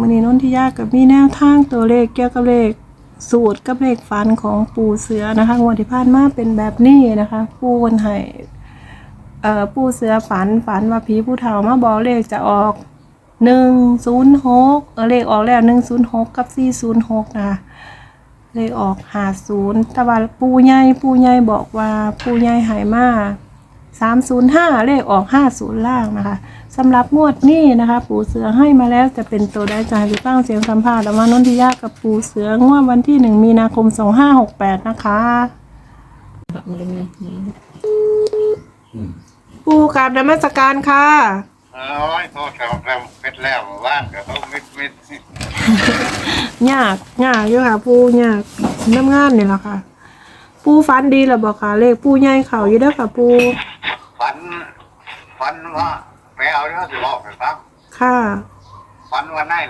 มันนี้นนทิยากับมีแนวทางตัวเลขเกี่ยวกับเลขสูตรกับเลขฟันของปูเสือนะคะงวดที่ผ่านมาเป็นแบบนี้นะคะปูคนให้เอ่อปูเสือฝันฝันว่าผีผู้เฒ่ามาบอกเลขจะออกหนึ่งศูนย์หกเออเลขออกแล้วหนึ่งศูนย์หกกับสี่ศูนย์หกนะคะเลขออกหาศูนย์แต่ว่าปูใหญ่ปูใหญ่บอกว่าปูใหญ่หายมา305เลขออก50ล่างนะคะ สำหรับงวดนี้นะคะ ปูเสือให้มาแล้วจะเป็นตัวได้ใจหรือตั้งเสียงสัมภาษณ์แล้วมานนทิยากับปูเสืองวดวันที่1มีนาคม2568นะคะ ปูกราบนมัสการค่ะ เอ้ยโทษครับแล้วเป็ดแล้วว่างก็ต้องมิดมิดยากยากอยู่ค่ะปูยากน้ำงานนี่แหละค่ะ ปูฟันดีหรือบอกค่ะ เลขปูใหญ่เข่าอยู่เด้อค่ะปู ฝัน ฝันว่าไป เอาเรื่องสิบอกไปฟังค่ะ ฝันว่าได้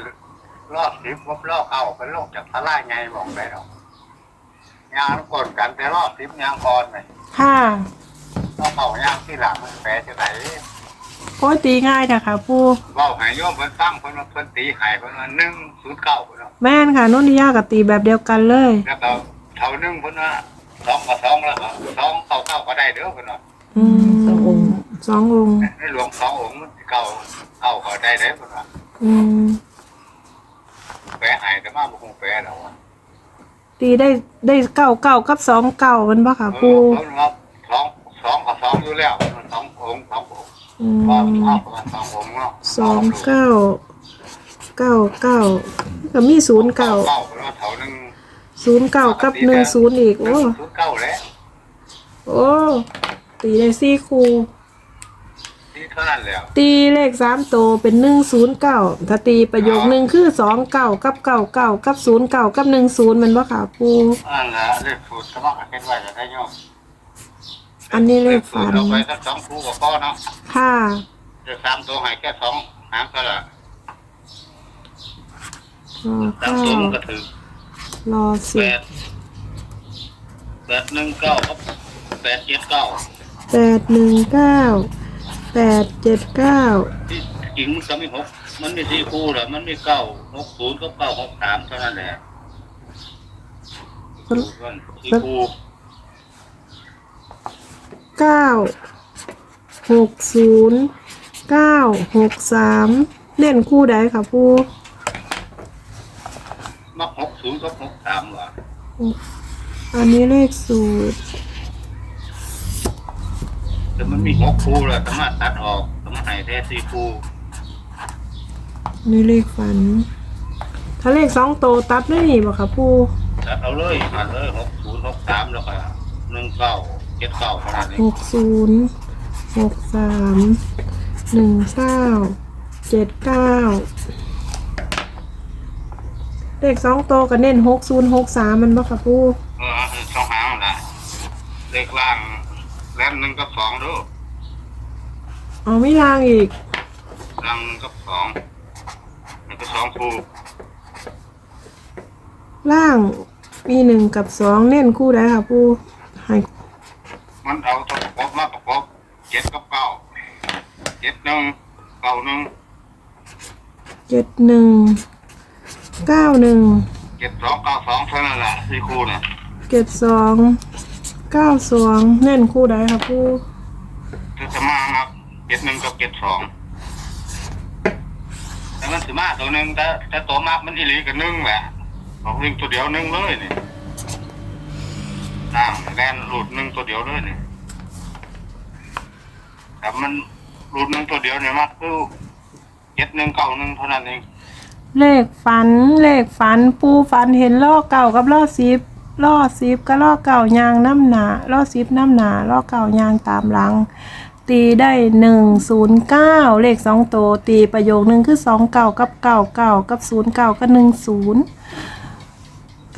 รอบสิบรอบรอบเก้าเป็นโรคจากทลายไงบอกได้หรอกยางกดกันแต่รอบสิบยางก่อนเลยค่ะต้องเข้ายางที่หลังมันแปลจะไหนโอ้ยตีง่ายนะคะปูเว่าใหายโยมเพิ่นตั้งเพิ่นว่าเพิ่นตีใหายเพิ่นว่าหนึ่งศูนย์เก้าเพิ่นว่าแม่นค่ะนนทิยากับตีแบบเดียวกันเลย แล้วก็เท่าหนึ่งเพิ่นว่าสองกับสองแล้วก็สองเก้าเก้าก็ได้เด้อเพิ่นว่าอืม สององค์ สององค์ในหลวงสององค์มันสิเก้าเก้าก็ได้เด้อเพิ่นว่าอืมแปลหายแต่มาบ่คงแปลแล้วอะตีได้ได้เก้าเก้ากับสองเก้ามันปะค่ะเอปูอเพิ่นว่าสองสองกับสองอยู่แล้วสององค์สององค์อืพอมเอาประมาณสององค์เนาะสองเก้าเก้าเก้าก็มีศูนย์เก้าเก้าเพิ่นว่าเท่านึงศูนย์เก้ากับหนึ่งศูนย์อีกโอ้ ศูนย์เก้าแล้ว โอ้ ตีได้สี่คูนี่ เท่านั้นแล้วตีเลขสามตัวเป็นหนึ่งศูนย์เก้าถ้าตีประโยคหนึ่งคือสองเก้ากับเก้าเก้ากับศูนย์เก้ากับหนึ่งศูนย์มันปะค่ะปูอันละเลขสูตรสมัครเห็นไว้จะได้โยมอันนี้เลขฝันเราไปสักสองคู่กับพ่อเนาะค่ะเลขสามตัวให้แค่สองหางก็ละรอสามเก้าตัวมันก็ถือรอแปสิบดแปดหนึ่งเก้าครับแปดเจ็ดเก้า แปดหนึ่งเก้า แปดเจ็ดเก้าที่จริงมันก็มีหกมันมีสี่คู่แหละมันมีเก้าหกศูนย์กับเก้าหกสามเท่านั้นแหละสี่คู่เก้าหกศูนย์เก้าหกสามเล่นคู่ใดค่ะปูมักหกศูนย์กับหกสามว่ะอันนี้เลขสูตร แต่มันมีหกคู่แหละสามารถตัดออกสามารถให้แท้สี่คู่อันนี้เลขฝัน ถ้าเลขสองโตวตัดไม่มีบ่ค่ะปูตัดเอาเลยหันเลยหกศูนย์หกสามแล้วก็หนึ่งเก้าเจ็ดเก้าเท่านั้นเอหงกศูนย์หกสามหนึ่งเก้าเจ็ดเก้าเลขสองโตวก็เน้นหกศูนย์หกสามมันบ่ค่ะปู เออสองหางนะเลขล่างแล มหนึ่งกับสองดูอ๋อไม่ลางอีกล่างหนึ่งกับสองมันก็สองคู่ล่างมีหนึ่งกับสองเน้นคู่ใดค่ะปูให้มันเอาตัวประกอบมาประกอบเจ็ดกับเก้าเจ็ดหนึ่งเก้าหนึ่งเจ็ดหนึ่งเก้าหนึ่งเจ็ดสองเก้าสองเท่านั้นแหละสี่คู่น่ะเจ็ดสอง เก้าสองเน้นคู่ใดค่ะปูคือสมามาเจ็ดหนึ่งกับเจ็ดสองแต่มันสมาตัวหนึ่งแต่แต่ตัวมากมันอีหลีกับหนึ่งแหละบอกหนึ่งตัวเดียวหนึ่งเลยนี่นั่งแลนหลุดหนึ่งตัวเดียวเลยนี่แต่มันหลุดหนึ่งตัวเดียวเนี่ยมากคือเจ็ดหนึ่งเก้าหนึ่งเท่านั้นเองเลขฝันเลขฝันปูฝันเห็นล่อเก่ากับล่อซิบ ล่อซิบก็ล่อเก่ายางน้ำหนาล่อซิบน้ำหนาล่อเก่ายางตามหลัง ตีได้หนึ่งศูนย์เก้าเลขสองตัวตีประโยคหนึ่งคือสองเก่ากับเก่าเก่ากับศูนย์เก่ากับหนึ่งศูนย์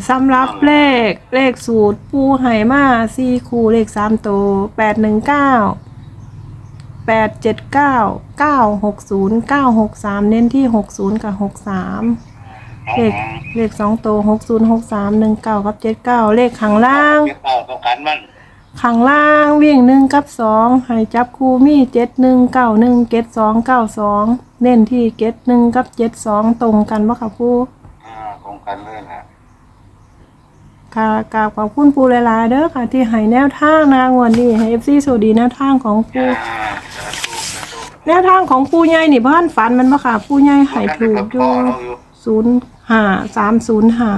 สำหรับเลขเลขสูตรปูไหมาสี่คูเลขสามตัวแปดหนึ่งเก้าแปดเจ็ดเก้าเก้าหกศูนย์เก้าหกสามเน้นที่หกศูนย์กับหกสาม เลขเลขสองตัวหกศูนย์หกสามหนึ่งเก้ากับเจ็ดเก้าเลขข้างล่างเจ็ดเก้าต้องการมันข้างล่างวิ่งหนึ่งกับสองให้จับคู่มีเจ็ดหนึ่งเก้าหนึ่งเจ็ดสองเก้าสองเน้นที่เจ็ดหนึ่งกับเจ็ดสองตรงกันบ่ค่ะปูอ่าตรงกันเลยนะค่ะกราบขอบคุณปูหลายๆเด้อค่ะ ที่ให้แนวทางนะงวดนี้ให้เอฟซีสวัสดีแนวทางของปูอ่าสาธุสาธุแนวทางของปูใหญ่นี่บ้านฝันมันบ่ค่ะปูใหญ่ให้ถูกอยู่พ่อเราอยู่ ศูนย์ห้าสามศูนย์ห้า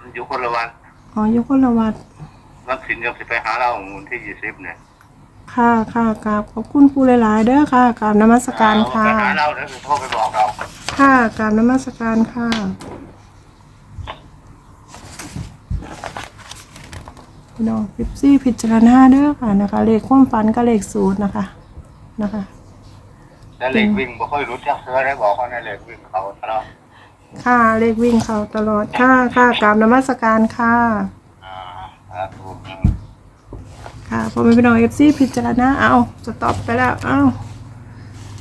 มันอยู่คนละวันอ๋ออยู่คนละวัดวันศิลป์จะไปหาเราวันที่ยี่สิบเนี่ยค่ะค่ะกราบขอบคุณปูหลายๆเด้อค่ะกราบนมัสการค่ะ ไปหาเราเดี๋ยวจะโทรไปบอกเรา ค่ะกราบนมัสการค่ะพี่น้องพิปซี่พิจารณาเด้อค่ะนะคะ เลขความฝันกับเลขสูตรนะคะนะคะ แล้วเหล็กวิ่งบ่ค่อยรู้จักเธอได้บอกเขาในเหล็กวิ่งเขาตลอด ค่ะเลขวิ่งเขาตลอดค่ะค่ะกราบนมัสการค่ะอ่าสาธุค่ะพอไม่เป็นน้องเอฟซีพิจารณาเอาจะตอบไปแล้วเอา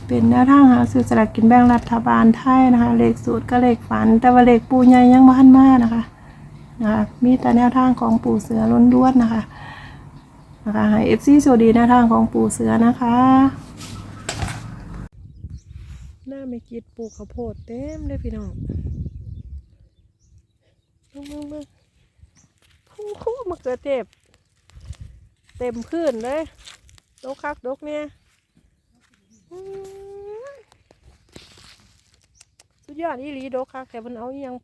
เป็นแนวทางหาซื้อสลากกินแบ่งรัฐบาลไทยนะคะ เลขสูตรก็เลขฝัน แต่ว่าเลขปูใหญ่ยังบ้านมากนะคะนะคะมีแต่แนวทางของปู่เสือล้วนๆนะคะนะคะให้เอฟซีสวัสดีแนวทางของปู่เสือนะคะหน้า ไม่กิดปลูกข้าวโพดเต็มเลยพี่น้องมึงมึงมึงคู่คู่มะเขือเทศเต็มพื้นเลยดกคักดกเนี่ยสุดยอดอีหลีดกคักแต่มันเอาอยัง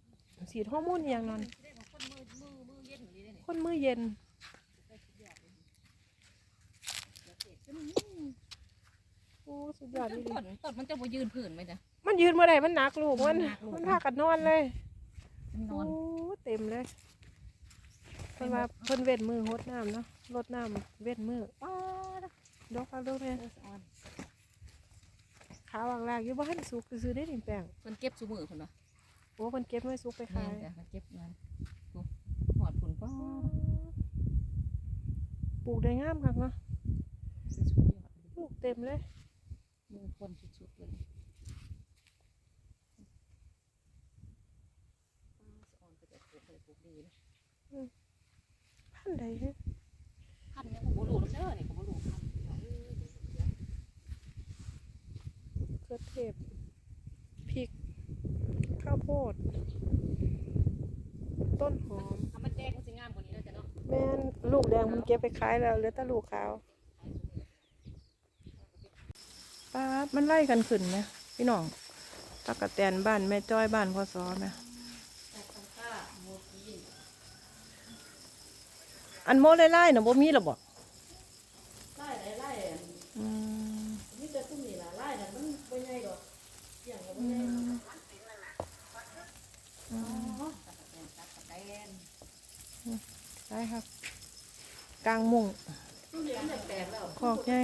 สีดฮอร์โมนอหยังนั่นคนมือเย็น อ้สุดยอดอีหลีต้นต้นมันจะบ่ยืนผืนไหมจ๊ะมันยืนเมื่อไรมันหนักลูกมัน มันหนักลูก มันพากันนอนเลยมันนโอ้อนเต็มเลยเพิ่นว่าเพิ่นเว้นมือหดน้ำเนาะลดน้ำเว้นมือป้าดดอกคักดกเนี่ยเออสะออนขาวางลากอยู่บ้านสุกซื้อได้ดินแปลงเพิ่นเก็บซุมือพุ่นว่ะโอ้มันเก็บไว้สุกไปแม่ขายนจ้ะมันเก็บมันโอ้หอดพุ่นป้าดปลูกได้งามคักเนาะสุดยอด ปลูกเต็มเลย มือคนสุดๆเลยป้าสะออนก็จะปลูกเลยปลูกดีนะพันใดเนี่ยพันยังบ่รู้เด้อนี่ก็บ่รู้พันเอ้ยเดี๋ยวเดี๋ยวเกลือเทศพริก ข้าวโพด ต้นหอม ถ้ามันแดงมันสิงามกว่านี้แล้วจ้ะเนาะ แม่นลูกแดงมันเก็บไปขายแล้วเหลือแต่ลูกขาว ป้าดมันไล่กันขึ้นไหมพี่น้องตะกะแตนบ้านแม่จ้อยบ้านพ่อซอไหมอันโมไล่ๆน่ะบ่มีหรอบ่ไล่ไล่อืมมีแต่ซุ่มนี่ล่ะไล่น่ะมันบ่ใหญ่ดอกเสียงก็บ่ใหญ่อ๋อตักกะแตนตักกะแตนได้ครับ กลางมุงซุ่มนี่มันแตกแล้วขอกใหญ่